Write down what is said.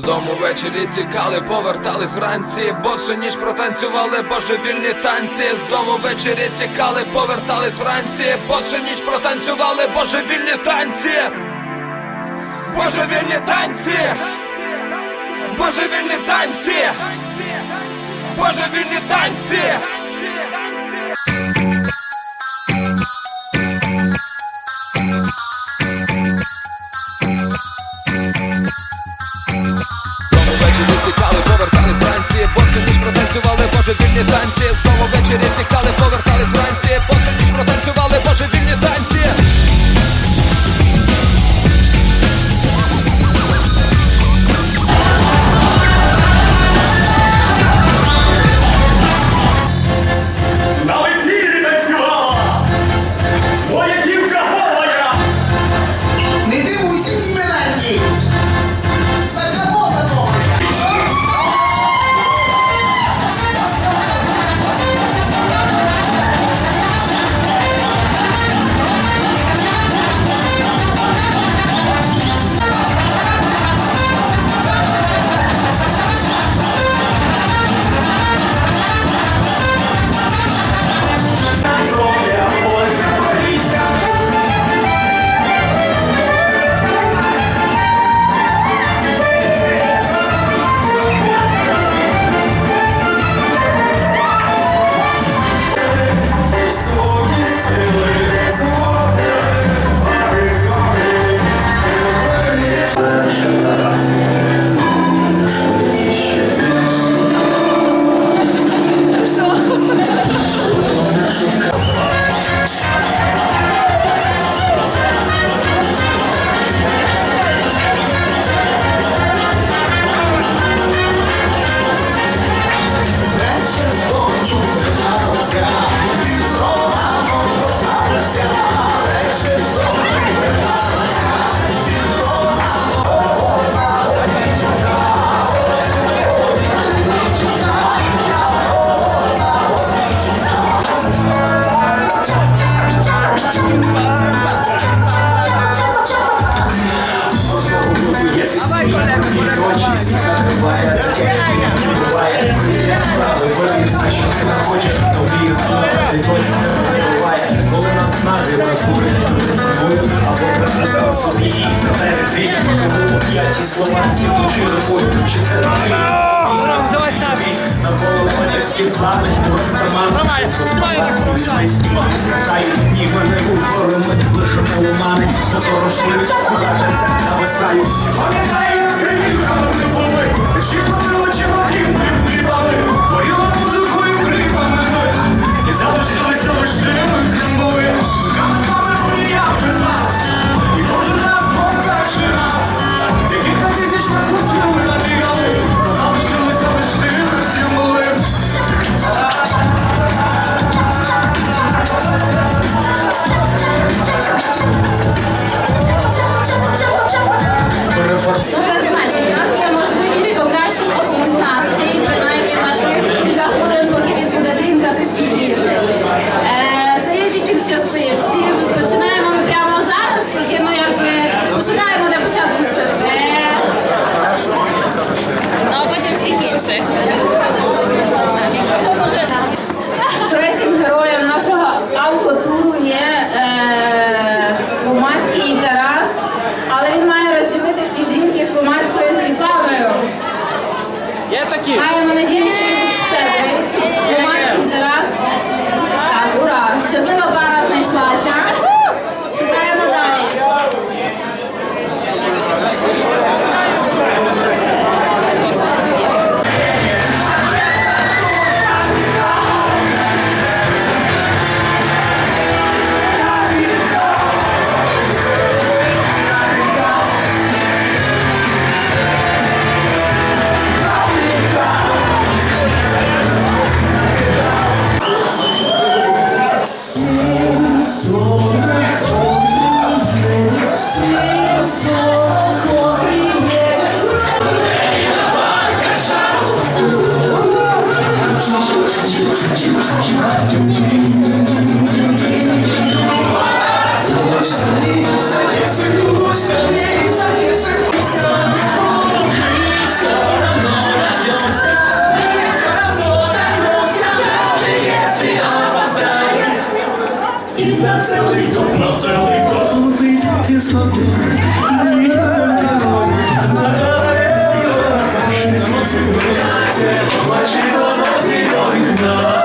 З дому ввечері тікали, повертались вранці, бо всю ніч протанцювали божевільні танці. З дому ввечері тікали, повертались вранці, бо всю ніч протанцювали божевільні танці. Божевільні танці! Божевільні танці! Божевільні танці! Знову ввечері тікали, повертались вранці, бо всю ніч протанцювали божевільні танці. Знову ввечері тікали, повертались вранці, бо ніч протанцювали Вибери все, що ти захочеш, тобі ти точно не буває, коли нас кури тобою, або принесемо собі і дві, тому п'яті слова ці вночі рукою, чи це наші Навколо батьківські плани, розтаман Давай, давай, Імам згасає, ніби не був Лише полумани, моторошливі, куди же це зависають Пам'ятай, приїхали були, Щіпали розділити свій дрінки з помадською Світланою. Є такі? Маємо надію, і на целий год, на целий год. Ловить кислоту, і Ваші глаза зеленых на